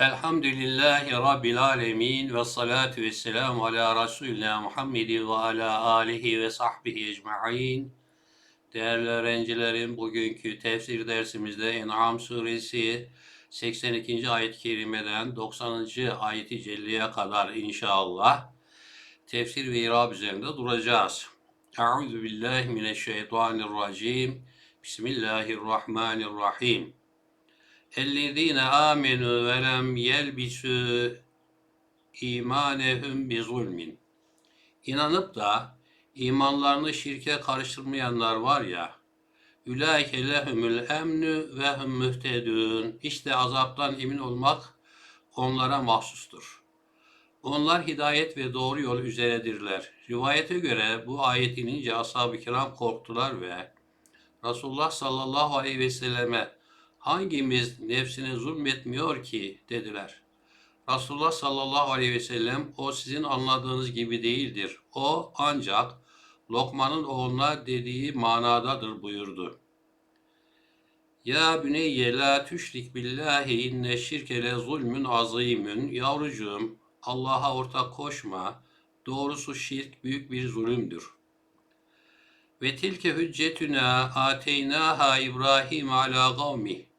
Elhamdülillahi Rabbil alemin ve salatu ve selamu ala Resulina Muhammedin ve ala alihi ve sahbihi ecma'in. Değerli öğrencilerim, bugünkü tefsir dersimizde En'am suresi 82. ayet-i kerimeden 90. ayet-i celliye kadar inşallah tefsir ve irab üzerinde duracağız. Euzu billahi mineşşeytanirracim. Bismillahirrahmanirrahim. اَلَّذ۪ينَ آمَنُوا وَلَمْ يَلْبِسُوا اِيمَانَهُمْ بِظُلْمٍ İnanıp da imanlarını şirke karıştırmayanlar var ya, Ülâike lehumul emnü ve hum mühtedûn. İşte azaptan emin olmak onlara mahsustur. Onlar hidayet ve doğru yol üzeredirler. Rivayete göre bu ayet inince ashab-ı kiram korktular ve Resulullah sallallahu aleyhi ve selleme hangimiz nefsine zulmetmiyor ki dediler. Resulullah sallallahu aleyhi ve sellem o sizin anladığınız gibi değildir. O ancak Lokman'ın oğluna dediği manadadır buyurdu. Ya büneyye la tüşrik billahi inne şirke le zulmün azimün. Yavrucuğum Allah'a ortak koşma. Doğrusu şirk büyük bir zulümdür. Ve tilke hüccetuna ateynaha İbrahim ala kavmi.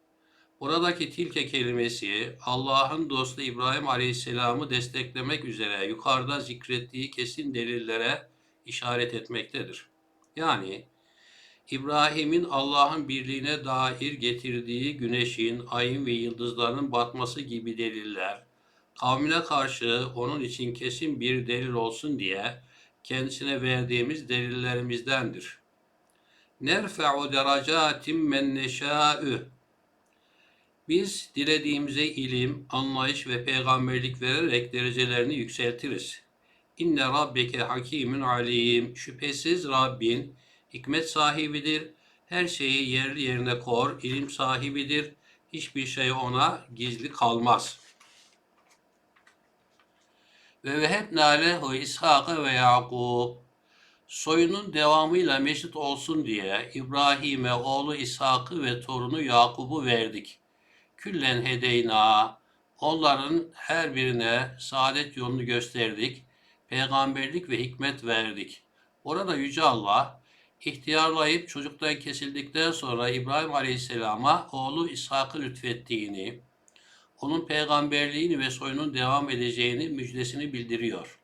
Buradaki tilke kelimesi Allah'ın dostu İbrahim Aleyhisselam'ı desteklemek üzere yukarıda zikrettiği kesin delillere işaret etmektedir. Yani İbrahim'in Allah'ın birliğine dair getirdiği güneşin, ayın ve yıldızların batması gibi deliller, kavmine karşı onun için kesin bir delil olsun diye kendisine verdiğimiz delillerimizdendir. Nerfe'u deracatim men neşâ'ü biz dilediğimize ilim, anlayış ve peygamberlik vererek derecelerini yükseltiriz. İnne rabbeke hakimin alim. Şüphesiz Rabbin hikmet sahibidir. Her şeyi yerli yerine kor, ilim sahibidir. Hiçbir şey ona gizli kalmaz. Ve vehebna lehu İshak'a ve Yakub. Soyunun devamıyla meşit olsun diye İbrahim'e oğlu İshak'ı ve torunu Yakub'u verdik küllen hedeyna onların her birine saadet yolunu gösterdik. Peygamberlik ve hikmet verdik. Orada Yüce Allah ihtiyarlayıp çocuktan kesildikten sonra İbrahim Aleyhisselam'a oğlu İshak'ı lütfettiğini, onun peygamberliğini ve soyunun devam edeceğini müjdesini bildiriyor.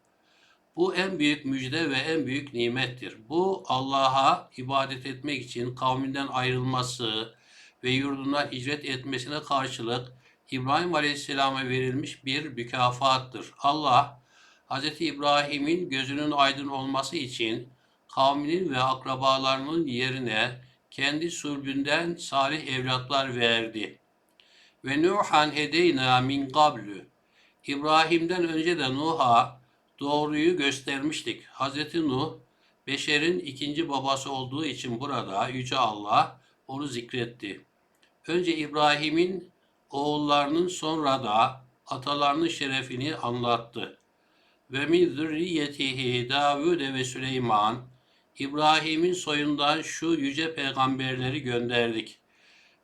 Bu en büyük müjde ve en büyük nimettir. Bu Allah'a ibadet etmek için kavminden ayrılması, ve yurduna hicret etmesine karşılık İbrahim Aleyhisselam'a verilmiş bir mükafattır. Allah, Hz. İbrahim'in gözünün aydın olması için kavminin ve akrabalarının yerine kendi sulbünden salih evlatlar verdi. Ve Nuhan hedeyna min gablü. İbrahim'den önce de Nuh'a doğruyu göstermiştik. Hz. Nuh, beşerin ikinci babası olduğu için burada Yüce Allah onu zikretti. Önce İbrahim'in oğullarının sonra da atalarının şerefini anlattı. Ve min zürriyetihi Davud ve Süleyman İbrahim'in soyundan şu yüce peygamberleri gönderdik.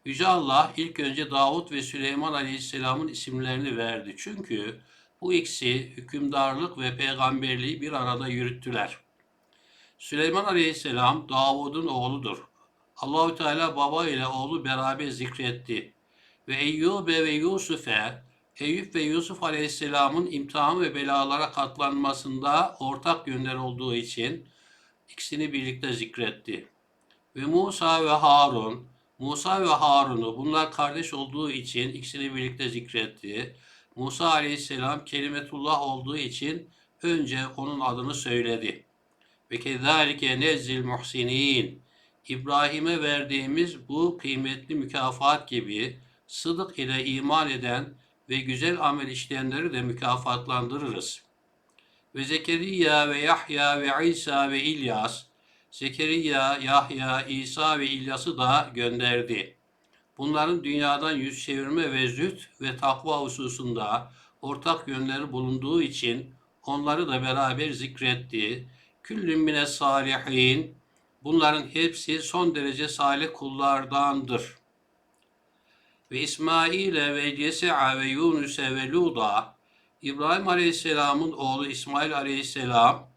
Yüce Allah ilk önce Davud ve Süleyman Aleyhisselam'ın isimlerini verdi. Çünkü bu ikisi hükümdarlık ve peygamberliği bir arada yürüttüler. Süleyman Aleyhisselam Davud'un oğludur. Allahü Teala baba ile oğlu beraber zikretti. Ve Eyyube ve Yusuf'e Eyüp ve Yusuf Aleyhisselam'ın imtihan ve belalara katlanmasında ortak yönler olduğu için ikisini birlikte zikretti. Ve Musa ve Harun, Musa ve Harun'u bunlar kardeş olduğu için ikisini birlikte zikretti. Musa Aleyhisselam kelimetullah olduğu için önce onun adını söyledi. Ve kezalike nezzil muhsinin İbrahim'e verdiğimiz bu kıymetli mükafat gibi sıdık ile iman eden ve güzel amel işleyenleri de mükafatlandırırız. Ve Zekeriya ve Yahya ve İsa ve İlyas, Zekeriya, Yahya, İsa ve İlyas'ı da gönderdi. Bunların dünyadan yüz çevirme ve züht ve takva hususunda ortak yönleri bulunduğu için onları da beraber zikretti. Küllün mine salihin, Bunların hepsi son derece salih kullardandır. ve İsmail'e ve Cese'a ve Yunus'e ve Lut'a İbrahim Aleyhisselam'ın oğlu İsmail Aleyhisselam,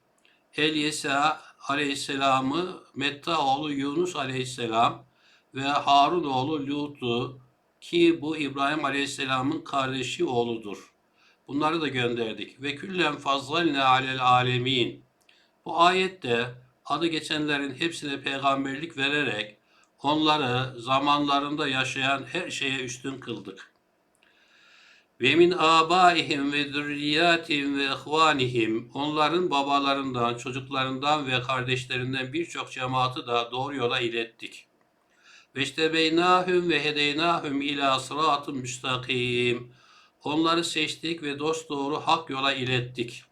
Elyesa Aleyhisselam'ı, Metta oğlu Yunus Aleyhisselam ve Harun oğlu Lut'u ki bu İbrahim Aleyhisselam'ın kardeşi oğludur. Bunları da gönderdik. Ve küllen fazzalne alel alemin. Bu ayette adı geçenlerin hepsine peygamberlik vererek onları zamanlarında yaşayan her şeye üstün kıldık. Ve min abaihim ve zürriyatihim ve ihvanihim onların babalarından, çocuklarından ve kardeşlerinden birçok cemaati da doğru yola ilettik. Ve iştebeynâhüm ve hedeynâhüm ilâ sıratın müstakim. Onları seçtik ve dost doğru hak yola ilettik.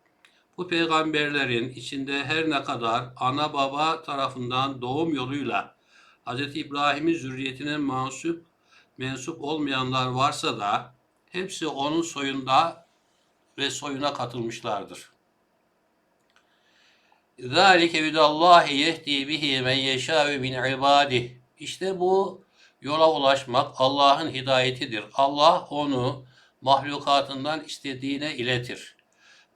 Bu peygamberlerin içinde her ne kadar ana baba tarafından doğum yoluyla Hz. İbrahim'in zürriyetine mensup, mensup olmayanlar varsa da hepsi onun soyunda ve soyuna katılmışlardır. ذَٰلِكَ هُدَى اللّٰهِ يَهْدِي بِهِ مَنْ يَشَاءُ مِنْ عِبَادِهِ İşte bu yola ulaşmak Allah'ın hidayetidir. Allah onu mahlukatından istediğine iletir.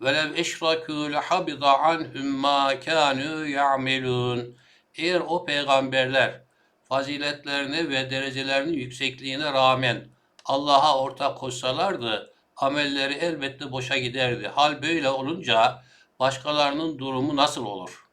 velev eşrakû lehabida anhum ma kânû ya'melûn. Eğer o peygamberler faziletlerine ve derecelerinin yüksekliğine rağmen Allah'a ortak koşsalardı amelleri elbette boşa giderdi. Hal böyle olunca başkalarının durumu nasıl olur?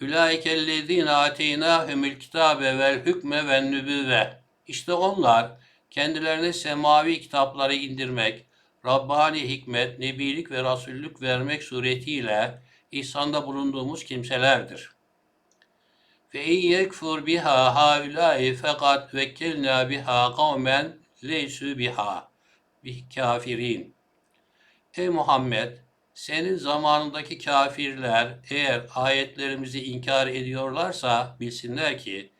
Ülaikellezine ateynâhümül kitâbe vel hükme vel nübüvve. İşte onlar kendilerine semavi kitapları indirmek, Rabbani hikmet, nebilik ve rasullük vermek suretiyle ihsanda bulunduğumuz kimselerdir. Fe in yekfur biha haulâi fakat vekkelnâ biha kavmen leysû biha bih kafirin. Ey Muhammed, senin zamanındaki kafirler eğer ayetlerimizi inkar ediyorlarsa bilsinler ki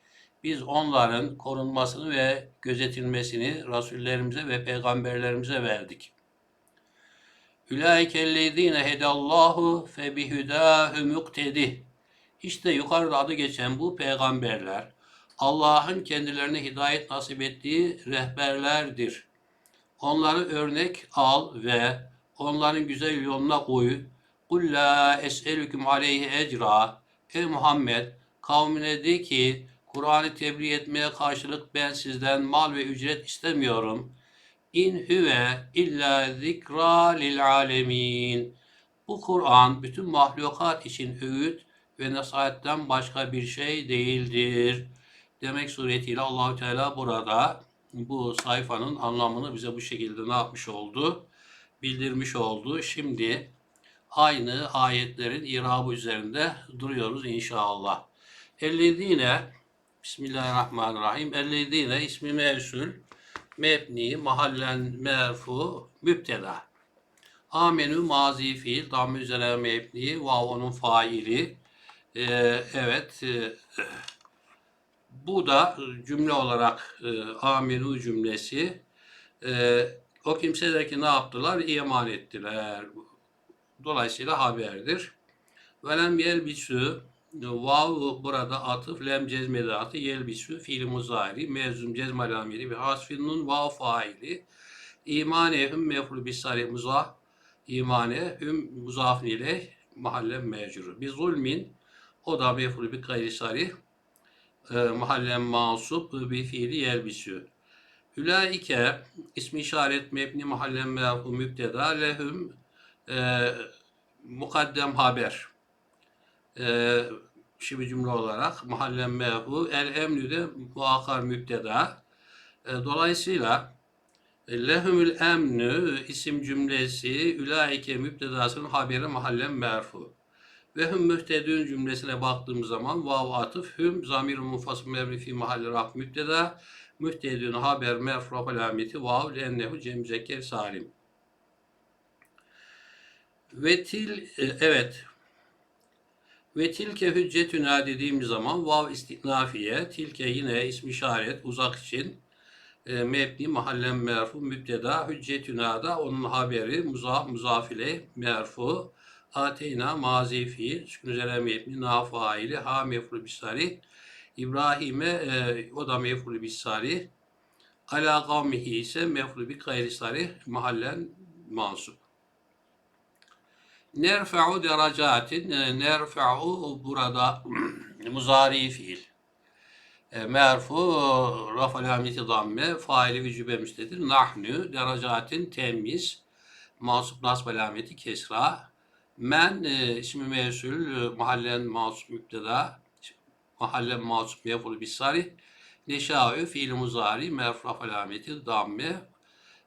biz onların korunmasını ve gözetilmesini rasullerimize ve peygamberlerimize verdik. Ülaikellezine hedallahu fe bihudâhü muktedih. İşte yukarıda adı geçen bu peygamberler Allah'ın kendilerine hidayet nasip ettiği rehberlerdir. Onları örnek al ve onların güzel yoluna uy. Kul la es'elüküm aleyhi ecra. Ey Muhammed kavmine de ki Kur'an'ı tebliğ etmeye karşılık ben sizden mal ve ücret istemiyorum. İn huve illa zikra lil alemin. Bu Kur'an bütün mahlukat için öğüt ve nasihatten başka bir şey değildir. Demek suretiyle Allahü Teala burada bu sayfanın anlamını bize bu şekilde ne yapmış oldu? Bildirmiş oldu. Şimdi aynı ayetlerin irabı üzerinde duruyoruz inşallah. Ellezine Bismillahirrahmanirrahim. Ellezine ismi mevsul mebni mahallen merfu müpteda. Amenü mazi fiil tam üzere mebni vav onun faili. Ee, evet e, bu da cümle olarak e, aminu cümlesi. E, o kimseler ki ne yaptılar? İman ettiler. Dolayısıyla haberdir. Velem yelbisü vav burada atıf lem cezmedatı yelbisü fiil muzari mevzum cezmal amiri bir hasfin nun vav faili imanehum mefru bisari muzah imanehum muzafin ile mahalle mecrur. Bir zulmin o da mefru bir gayri sarih e, mahallen mansup bir fiili yelbisü. Ülaike ismi işaret mebni mahallen merfu mübteda lehum e, mukaddem haber. E, şibi cümle olarak mahallen merfu el emnü de muakkar mübteda. E, dolayısıyla lehumül emnü isim cümlesi ülaike mübtedasının haberi mahallen merfu. Ve hüm mühtedün cümlesine baktığımız zaman vav atıf hüm zamir munfasıl mebni fi mahalli raf mübteda mühtedün haber merfu alameti vav lennehu cem zeker salim. Ve til e, evet ve tilke hüccetüna dediğimiz zaman vav istinafiye tilke yine ismi işaret uzak için e, mebni mahallen merfu mübteda hüccetüna da onun haberi muzaf muzafile merfu Ateyna mazi fiil, sükun üzere mebni, na faili, ha mefru bisari. İbrahim'e e, o da mefru bisari. Ala kavmihi ise mef'ul bi gayri sarih mahallen mansup. Nerfa'u derecatin. E, Nerfa'u burada muzari fiil. E, Merfu raf alameti damme faili vücube müstedir. Nahnu derecatin temiz mansup nasb alameti kesra. Men e, ismi mevsul e, mahallen mansup müpteda mahallen mansup mef'ul bis sarih. Neşâ'ü fiil muzari merfu raf alameti damme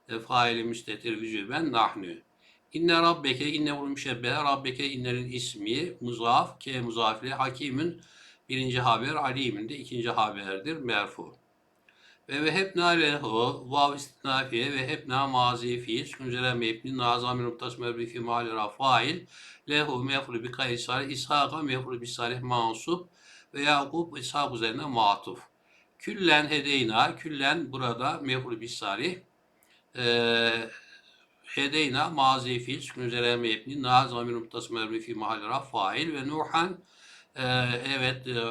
e, faili müstetir vücuben nahnu. İnne rabbeke inne vurul müşebbehe rabbeke innerin ismi muzaf ke muzafile hakimin birinci haber alimin de ikinci haberdir merfu. Ve ve hep lehu vav istinafiye ve hep na mazi fiil sünzele mebni nazami noktas mebni fi mahalli rafail lehu mefru bi kaysar ishaka mefru bi salih mansup ve yakub ishak üzerine matuf. Küllen hedeyna küllen burada mefru bi salih eee Hedeyna mazi fiil sükun üzere mebni na zamir noktası mebni fi mahalli raf fail ve Nuhan e, evet e,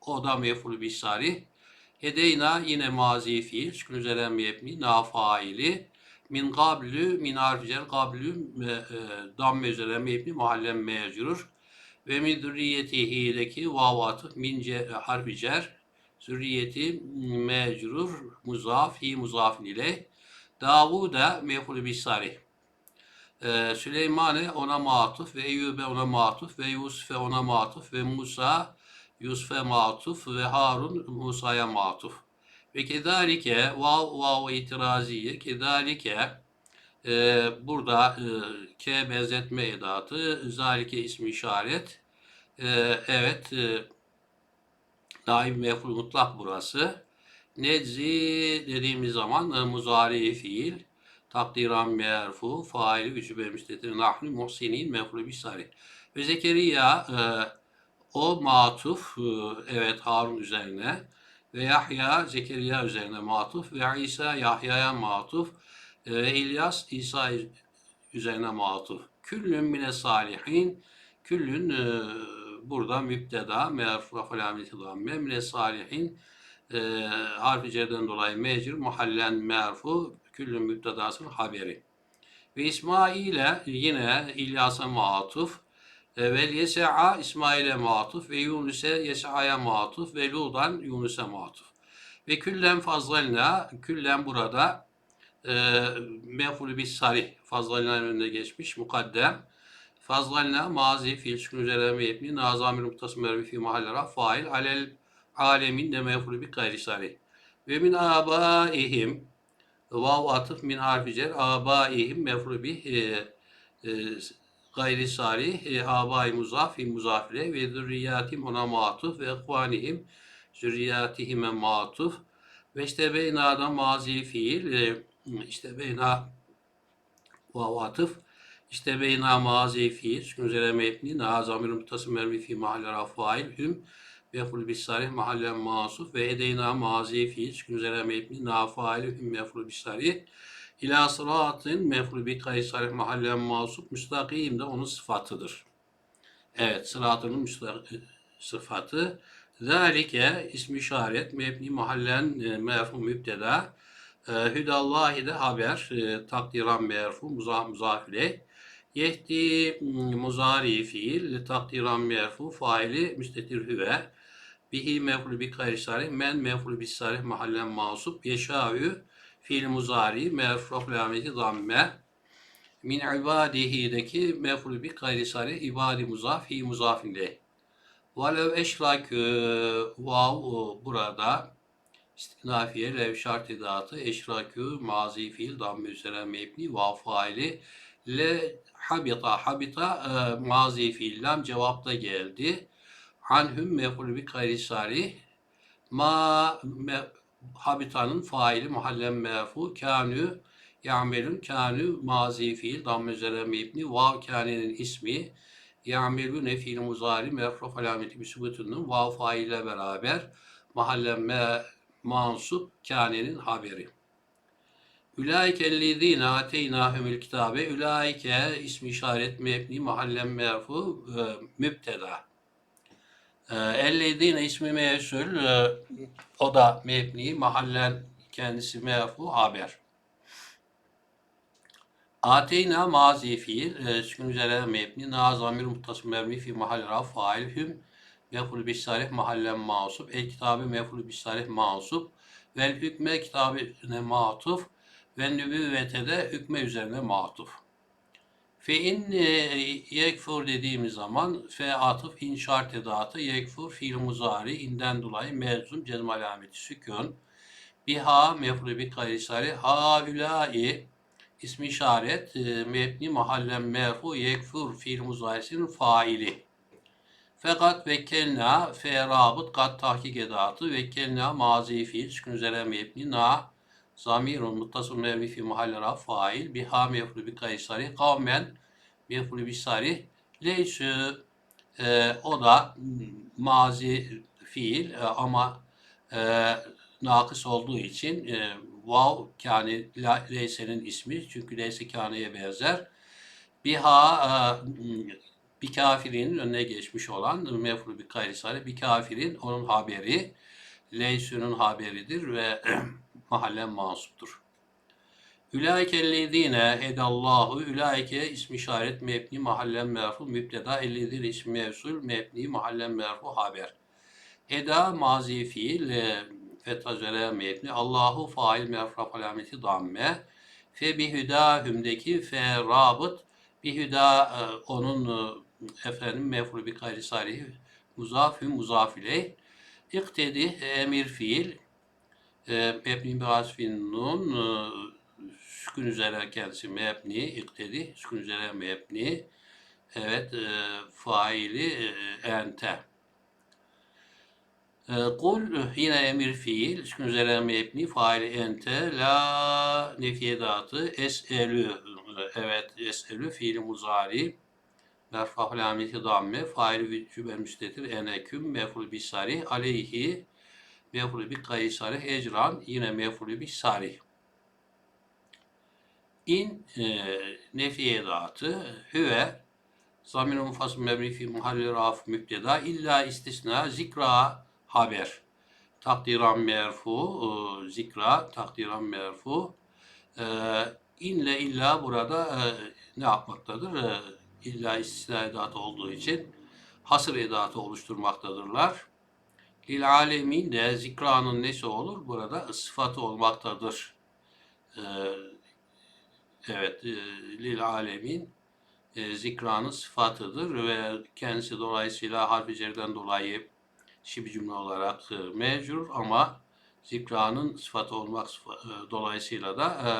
o da mef'ul bis sarih. Hedeyna yine mazi fiil sükun üzere mebni na faili. Min gablü min harficer gablü e, e, damme üzere mebni mahallen mecrur ve min zürriyetihi'deki vav atıf min ce, harfi cer. Zürriyeti mecrur muzaf hi muzafin ile Davud'a mef'ul bis sarih. Ee, Süleyman'e ona matuf ve Eyyub'e ona matuf ve Yusuf'e ona matuf ve Musa Yusuf'e matuf ve Harun Musa'ya matuf. Ve kedalike vav vav itiraziye kedalike e, burada e, ke benzetme edatı zalike ismi işaret e, evet e, daim mef'ul mutlak burası. Neczi dediğimiz zaman e, muzari fiil, takdiran merfu, faili vücube müstetir, nahnu muhsinin mefru bisari. Ve Zekeriya e, o matuf, e, evet Harun üzerine ve Yahya Zekeriya üzerine matuf ve İsa Yahya'ya matuf ve İlyas İsa üzerine matuf. Küllün mine salihin, küllün e, burada müpteda, merfu, damme, mine salihin, e, harfi cerden dolayı mecir, muhallen merfu, küllün müptedasının haberi. Ve İsmail'e yine İlyas'a matuf, e, ve Yese'a İsmail'e matuf ve Yunus'e Yesa'ya matuf ve Ludan Yunus'a matuf. Ve küllen fazlalina, küllen burada e, mef'ulü bis sarih, fazlalina önünde geçmiş, mukaddem. Fazlalina mazi fiil sükun üzerine mebni, nazamir muhtası mervi fi mahallera fail, alel alemin de mef'ulü bi gayri. Ve min abaihim vav atıf min harfi cer abaihim mef'ulü bi e, e, gayri e, abai muzaf fi muzafile ve zürriyatim ona matuf ve ekvanihim zürriyatihime matuf. Ve işte beyna'da mazi fiil e, işte beyna vav atıf işte beyna mazi fiil. Sükun üzere mebni na zamir mutasım mermi fi mahalle rafail hüm mef'ul bis sarih mahallen masuf ve edeyna mazi fiil sükun üzere mebni na fail hüm mef'ul bis sarih İlâ sıratın mef'ul bi gayri sarih mahallen masuf müstakim de onun sıfatıdır. Evet sıratının müsta- sıfatı. Zalike ismi işaret mebni mahallen e, merfu mübteda e, Hüdallahi de haber e, takdiran merfu muzaf muzafile Yehdi muzari fiil takdiran merfu faili müstetir hüve bihi mef'ul bi sarih men mef'ul bi sarih mahallen masup yeşâ'ü fiil muzari merfu alameti zamme min ibadihi'deki mef'ul bi gayri sarih ibadi muzaf hi muzafin leh Velev vav burada istinafiye lev şart edatı eşrakü mazi fiil damme üzere mebni vav faili. Le habita habita e, mazi fiil lam cevapta geldi anhum mef'ul bi gayri sarih ma me, habitanın faili muhallen merfu kânü ya'melun kânü mazi fiil damme üzere mebni vav kânenin ismi ya'melune fiil muzari merfu alameti büsübutunun vav faile beraber mahallen me, mansup kânenin haberi. Ülaike ellezîne ateynâhumul kitabe. Ülaike ismi işaret mebni mahallen merfu e, mübteda. E, ellezîne ismi mevsul e, o da mebni mahallen kendisi merfu haber. Ateyna mazi fiil, e, sükun üzere mebni, na zamir muttasım mebni fi mahal raf fail hüm, meful bis mahallen masup, el kitabı meful bis salih vel hükme kitabine matuf, ve nübüvvete de hükme üzerine matuf. Fe in e, yekfur dediğimiz zaman fe atıf in şart edatı yekfur fiil muzari inden dolayı mezum cezm alameti sükun biha mefru bi kayrisari ha ülai ismi işaret e, mebni mahallen merfu yekfur fiil muzarisinin faili. Fakat vekkelna fe rabıt kat tahkik edatı vekkelna mazi fiil sükun üzere mebni na zamirun muttasıl mevni fi mahalle fail biha mefru bi kaysari kavmen mefru bi sari leysü e, o da mazi fiil e, ama e, nakıs olduğu için e, vav la- leysenin ismi. Çünkü leyse kâneye benzer. Biha e, bir kafirin önüne geçmiş olan mefru bi kaysari bir kafirin onun haberi leysünün haberidir ve mahallen mansuptur. Ulaike ellezine hedallahu ulaike ismi işaret mebni mahallen merfu mübteda ellezine ismi mevsul mebni mahallen merfu haber. Heda mazi fiil e, fetazere mebni Allahu fail merfu alameti damme fe bihüdahümdeki fe rabıt bihüda e, onun e, efendim mefru bi gayri sarih muzaf hüm muzaf İktedi emir fiil mebni bi e, sükun üzere kendisi mebni iktedi. Sükun üzere mebni. Evet e, faili e, ente. E, kul yine emir fiil. Sükun üzere mebni faili ente. La nefiyedatı eselü. Evet eselü fiili muzari. Merfah lameti damme faili cübel müstetir eneküm meful bi sarih aleyhi meful bi kaysarih ecran yine meful bi sarih in e, nefiye edatı hüve zamir-i mufasıl mebni fi muhalli raf mübteda illa istisna zikra haber takdiran merfu e, zikra takdiran merfu e, inle illa burada e, ne yapmaktadır? E, illa istisna edatı olduğu için hasır edatı oluşturmaktadırlar. Lil alemin de zikranın nesi olur? Burada sıfatı olmaktadır. Ee, evet, e, lil alemin e, zikranın sıfatıdır ve kendisi dolayısıyla harf cerden dolayı şibi cümle olarak e, mevcur ama zikranın sıfatı olmak sıfa- e, dolayısıyla da e,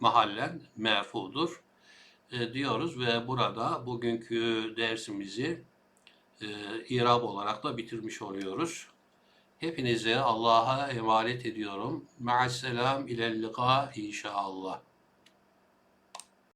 mahallen merfudur e, diyoruz ve burada bugünkü dersimizi e, irab olarak da bitirmiş oluyoruz. Hepinize Allah'a emanet ediyorum. Ma'asselam ilel liqa inşallah.